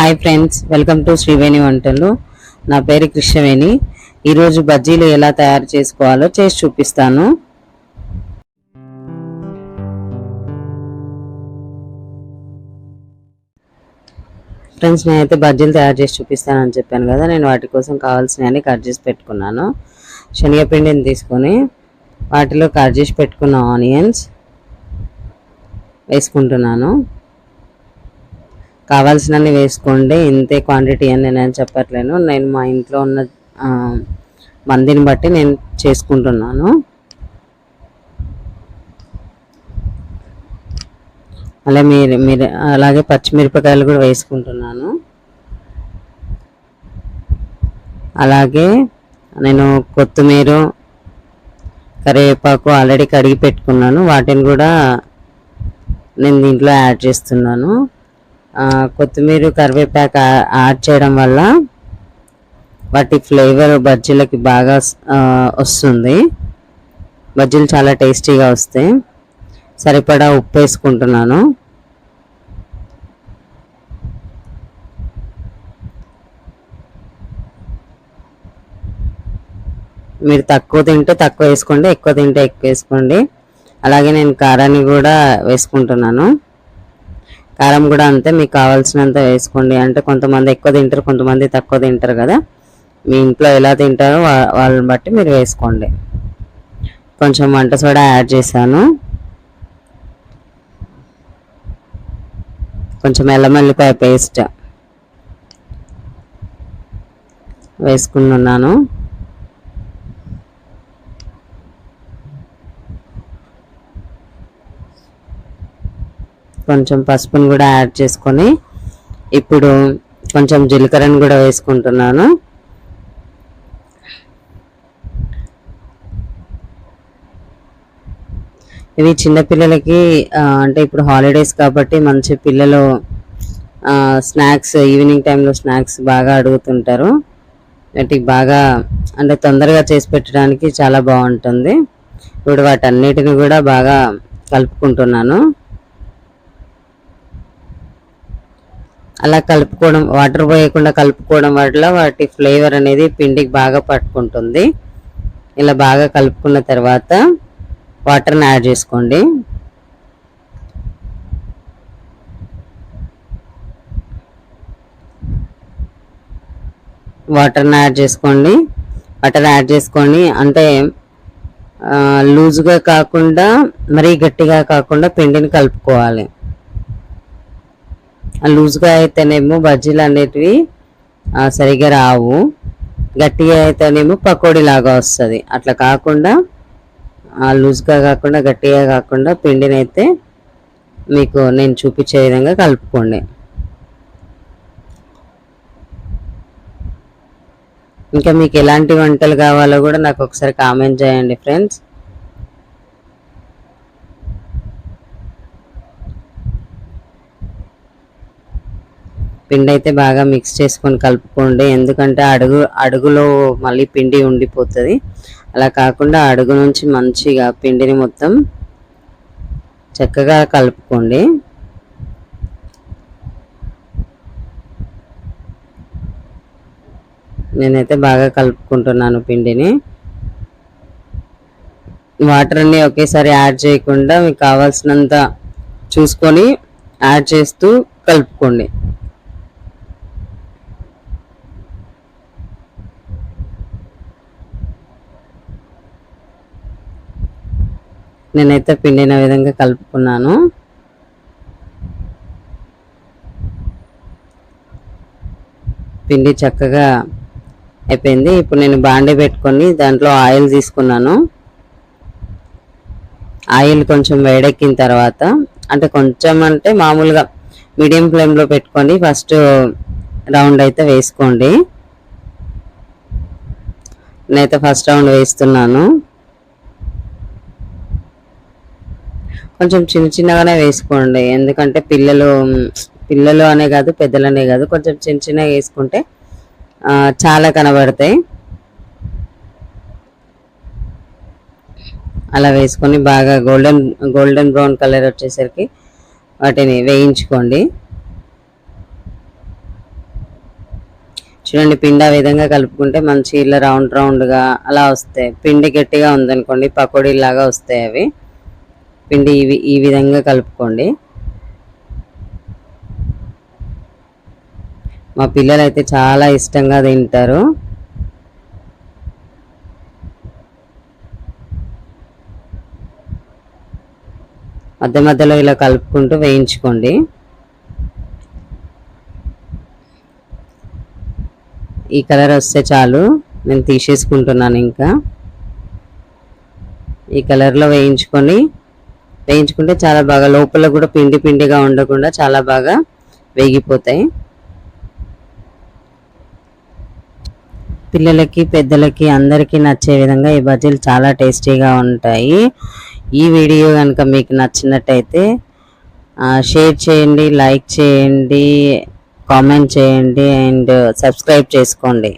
Hi friends welcome to Sreeveni వంటలు నా పేరు కృష్ణవేణి. ఈరోజు బజ్జీలు ఎలా తయారు చేసుకోవాలో చేసి చూపిస్తాను. ఫ్రెండ్స్ నేనైతే బజ్జీలు తయారు చేసి చూపిస్తానని చెప్పాను కదా నేను వాటి కోసం కావాల్సినవన్నీ కట్ చేసి పెట్టుకున్నాను. శనగపిండిని తీసుకొని వాటిలో కట్ చేసి పెట్టుకున్న ఆనియన్స్ వేసుకుంటున్నాను. కావాల్సినన్ని వేసుకోండి ఇంతే క్వాంటిటీ అని నేను చెప్పట్లేను. నేను మా ఇంట్లో ఉన్న మందిని బట్టి నేను చేసుకుంటున్నాను. అలా మీరు మీరు అలాగే పచ్చిమిరపకాయలు కూడా వేసుకుంటున్నాను. అలాగే నేను కొత్తిమీర కరివేపాకు ఆల్రెడీ కడిగి పెట్టుకున్నాను. వాటిని కూడా నేను దీంట్లో యాడ్ చేస్తున్నాను. కొత్తిమీర కరివేపాకు యాడ్ చేయడం వల్ల వాటి ఫ్లేవర్ బజ్జీలకి బాగా వస్తుంది. బజ్జీలు చాలా టేస్టీగా వస్తాయి. సరిపడా ఉప్పు వేసుకుంటున్నాను. మీరు తక్కువ తింటే తక్కువ వేసుకోండి ఎక్కువ తింటే ఎక్కువ వేసుకోండి. అలాగే నేను కారాన్ని కూడా వేసుకుంటున్నాను. కారం కూడా అంతే మీకు కావాల్సినంత వేసుకోండి. అంటే కొంతమంది ఎక్కువ తింటారు కొంతమంది తక్కువ తింటారు కదా. మీ ఇంట్లో ఎలా తింటారో వా- వాళ్ళని బట్టి మీరు వేసుకోండి. కొంచెం వంట సోడా యాడ్ చేశాను. కొంచెం ఎల్లమల్లిపాయ పేస్ట్ వేసుకున్నాను కొంచెం పసుపుని కూడా యాడ్ చేసుకొని ఇప్పుడు కొంచెం జీలకర్రని కూడా వేసుకుంటున్నాను. ఇవి చిన్నపిల్లలకి అంటే ఇప్పుడు హాలిడేస్ కాబట్టి మంచి పిల్లలు స్నాక్స్ ఈవినింగ్ టైంలో స్నాక్స్ బాగా అడుగుతుంటారు. వాటికి బాగా అంటే తొందరగా చేసి పెట్టడానికి చాలా బాగుంటుంది. ఇప్పుడు వాటన్నిటిని కూడా బాగా కలుపుకుంటున్నాను. అలా కలుపుకోవడం వాటర్ పోయకుండా కలుపుకోవడం వల్ల వాటి ఫ్లేవర్ అనేది పిండికి బాగా పట్టుకుంటుంది. ఇలా బాగా కలుపుకున్న తర్వాత వాటర్ని యాడ్ చేసుకోండి. వాటర్ని యాడ్ చేసుకోండి. వాటర్ యాడ్ చేసుకోండి అంటే లూజ్గా కాకుండా మరీ గట్టిగా కాకుండా పిండిని కలుపుకోవాలి. లూజ్గా అయితేనేమో బజ్జీలు అనేటివి సరిగా రావు. గట్టిగా అయితేనేమో పకోడీ లాగా వస్తుంది. అట్లా కాకుండా ఆ, లూజ్గా కాకుండా గట్టిగా కాకుండా పిండిని అయితే మీకు నేను చూపించే విధంగా కలుపుకోండి. ఇంకా మీకు ఎలాంటి వంటలు కావాలో కూడా నాకు ఒకసారి కామెంట్ చేయండి ఫ్రెండ్స్. పిండి అయితే బాగా మిక్స్ చేసుకొని కలుపుకోండి. ఎందుకంటే అడుగు అడుగులో మళ్ళీ పిండి ఉండిపోతుంది. అలా కాకుండా అడుగు నుంచి మంచిగా పిండిని మొత్తం చక్కగా కలుపుకోండి. నేనైతే బాగా కలుపుకుంటున్నాను పిండిని. వాటర్ని ఒకేసారి యాడ్ చేయకుండా మీకు కావాల్సినంత చూసుకొని యాడ్ చేస్తూ కలుపుకోండి. నేనైతే పిండిన విధంగా కలుపుకున్నాను. పిండి చక్కగా అయిపోయింది. ఇప్పుడు నేను బాండే పెట్టుకొని దాంట్లో ఆయిల్ తీసుకున్నాను. ఆయిల్ కొంచెం వేడెక్కిన తర్వాత అంటే కొంచెం అంటే మామూలుగా మీడియం ఫ్లేమ్లో పెట్టుకొని ఫస్ట్ రౌండ్ అయితే వేసుకోండి. నేనైతే ఫస్ట్ రౌండ్ వేస్తున్నాను. కొంచెం చిన్న చిన్నగానే వేసుకోండి. ఎందుకంటే పిల్లలు పిల్లలు అనే కాదు పెద్దలనే కాదు కొంచెం చిన్న చిన్నగా వేసుకుంటే చాలా కనబడతాయి. అలా వేసుకొని బాగా గోల్డెన్ గోల్డెన్ బ్రౌన్ కలర్ వచ్చేసరికి వాటిని వేయించుకోండి. చూడండి పిండి ఆ విధంగా కలుపుకుంటే మంచి ఇలా రౌండ్ రౌండ్గా అలా వస్తాయి. పిండి గట్టిగా ఉందనుకోండి పకోడీలాగా వస్తాయి అవి. పిండి ఇవి ఈ విధంగా కలుపుకోండి. మా పిల్లలు అయితే చాలా ఇష్టంగా తింటారు. మధ్య మధ్యలో ఇలా కలుపుకుంటూ వేయించుకోండి. ఈ కలర్ వస్తే చాలు నేను తీసేసుకుంటున్నాను ఇంకా. ఈ కలర్లో వేయించుకొని వేయించుకుంటే చాలా బాగా లోపల కూడా పిండి పిండిగా ఉండకుండా చాలా బాగా వేగిపోతాయి. పిల్లలకి పెద్దలకి అందరికీ నచ్చే విధంగా ఈ బజ్జీలు చాలా టేస్టీగా ఉంటాయి. ఈ వీడియో కనుక మీకు నచ్చినట్టయితే షేర్ చేయండి లైక్ చేయండి కామెంట్ చేయండి అండ్ సబ్స్క్రైబ్ చేసుకోండి.